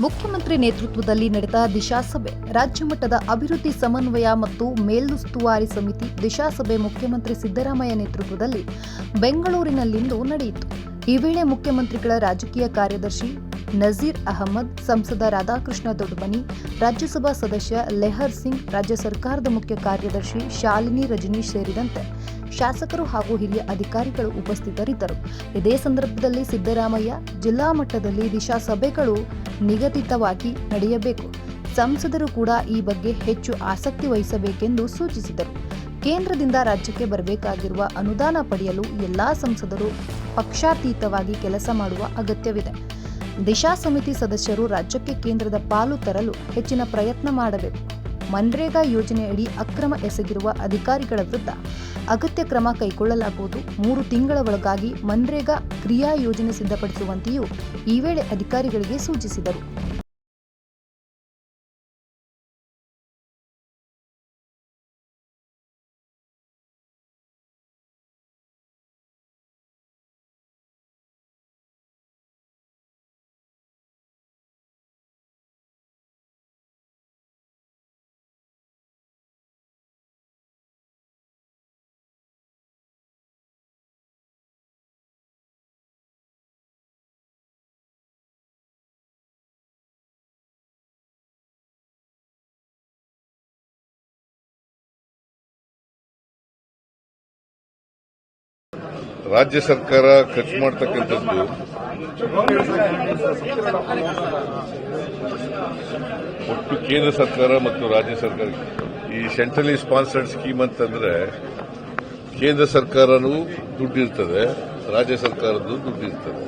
ಮುಖ್ಯಮಂತ್ರಿ ನೇತೃತ್ವದಲ್ಲಿ ನಡೆದ ದಿಶಾಸಭೆ, ರಾಜ್ಯ ಮಟ್ಟದ ಅಭಿವೃದ್ಧಿ ಸಮನ್ವಯ ಮತ್ತು ಮೇಲುಸ್ತುವಾರಿ ಸಮಿತಿ ದಿಶಾಸಭೆ ಮುಖ್ಯಮಂತ್ರಿ ಸಿದ್ದರಾಮಯ್ಯ ನೇತೃತ್ವದಲ್ಲಿ ಬೆಂಗಳೂರಿನಲ್ಲಿಂದು ನಡೆಯಿತು. ಈ ವೇಳೆ ಮುಖ್ಯಮಂತ್ರಿಗಳ ರಾಜಕೀಯ ಕಾರ್ಯದರ್ಶಿ ನಜೀರ್ ಅಹಮದ್, ಸಂಸದ ರಾಧಾಕೃಷ್ಣ ದೊಡ್ಡಮನಿ ರಾಜ್ಯಸಭಾ ಸದಸ್ಯ ಲೆಹರ್ ಸಿಂಗ್, ರಾಜ್ಯ ಸರ್ಕಾರದ ಮುಖ್ಯ ಕಾರ್ಯದರ್ಶಿ ಶಾಲಿನಿ ರಜನೀಶ್ ಸೇರಿದಂತೆ ಶಾಸಕರು ಹಾಗೂ ಹಿರಿಯ ಅಧಿಕಾರಿಗಳು ಉಪಸ್ಥಿತರಿದ್ದರು. ಇದೇ ಸಂದರ್ಭದಲ್ಲಿ ಸಿದ್ದರಾಮಯ್ಯ, ಜಿಲ್ಲಾ ಮಟ್ಟದಲ್ಲಿ ದಿಶಾ ಸಭೆಗಳು ನಿಗದಿತವಾಗಿ ನಡೆಯಬೇಕು. ಸಂಸದರು ಕೂಡ ಈ ಬಗ್ಗೆ ಹೆಚ್ಚು ಆಸಕ್ತಿ ವಹಿಸಬೇಕೆಂದು ಸೂಚಿಸಿದರು. ಕೇಂದ್ರದಿಂದ ರಾಜ್ಯಕ್ಕೆ ಬರಬೇಕಾಗಿರುವ ಅನುದಾನ ಪಡೆಯಲು ಎಲ್ಲಾ ಸಂಸದರು ಪಕ್ಷಾತೀತವಾಗಿ ಕೆಲಸ ಮಾಡುವ ಅಗತ್ಯವಿದೆ. ದಿಶಾ ಸಮಿತಿ ಸದಸ್ಯರು ರಾಜ್ಯಕ್ಕೆ ಕೇಂದ್ರದ ಪಾಲು ತರಲು ಹೆಚ್ಚಿನ ಪ್ರಯತ್ನ ಮಾಡಬೇಕು. ಮನ್ರೇಗಾ ಯೋಜನೆಯಡಿ ಅಕ್ರಮ ಎಸಗಿರುವ ಅಧಿಕಾರಿಗಳ ವಿರುದ್ಧ ಅಗತ್ಯ ಕ್ರಮ ಕೈಗೊಳ್ಳಲಾಗುವುದು. ಮೂರು ತಿಂಗಳ ಒಳಗಾಗಿ ಮನ್ರೇಗಾ ಕ್ರಿಯಾ ಯೋಜನೆ ಸಿದ್ಧಪಡಿಸುವಂತೆಯೂ ಈ ವೇಳೆ ಅಧಿಕಾರಿಗಳಿಗೆ ಸೂಚಿಸಿದರು. ರಾಜ್ಯ ಸರ್ಕಾರ ಖರ್ಚು ಮಾಡ್ತಕ್ಕಂಥದ್ದು ಒಟ್ಟು ಕೇಂದ್ರ ಸರ್ಕಾರ ಮತ್ತು ರಾಜ್ಯ ಸರ್ಕಾರ. ಈ ಸೆಂಟ್ರಲಿ ಸ್ಪಾನ್ಸರ್ಡ್ ಸ್ಕೀಮ್ ಅಂತಂದ್ರೆ ಕೇಂದ್ರ ಸರ್ಕಾರನೂ ದುಡ್ಡಿರ್ತದೆ, ರಾಜ್ಯ ಸರ್ಕಾರದ್ದು ದುಡ್ಡಿರ್ತದೆ.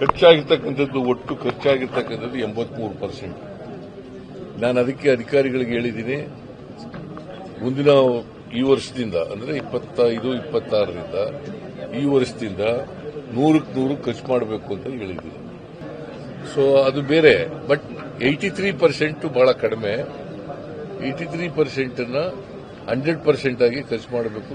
ಖರ್ಚಾಗಿರ್ತಕ್ಕಂಥದ್ದು ಒಟ್ಟು ಖರ್ಚಾಗಿರ್ತಕ್ಕಂಥದ್ದು ಎಂಬತ್ಮೂರು ಪರ್ಸೆಂಟ್. ನಾನು ಅದಕ್ಕೆ ಅಧಿಕಾರಿಗಳಿಗೆ ಹೇಳಿದ್ದೀನಿ, ಮುಂದಿನ ಈ ವರ್ಷದಿಂದ, ಅಂದ್ರೆ ಇಪ್ಪತ್ತೈದು, ಇಪ್ಪತ್ತಾರರಿಂದ ಈ ವರ್ಷದಿಂದ ನೂರಕ್ಕೆ ನೂರು ಖರ್ಚು ಮಾಡಬೇಕು ಅಂತ ಹೇಳಿದ್ದೀನಿ ಸೊ ಅದು ಬೇರೆ. ಬಟ್ ಏಯ್ಟಿ ತ್ರೀ ಪರ್ಸೆಂಟ್ ಬಹಳ ಕಡಿಮೆ. ಏಯ್ಟಿ ತ್ರೀ ಪರ್ಸೆಂಟ್ ಅನ್ನ ಹಂಡ್ರೆಡ್ ಪರ್ಸೆಂಟ್ ಆಗಿ ಖರ್ಚು ಮಾಡಬೇಕು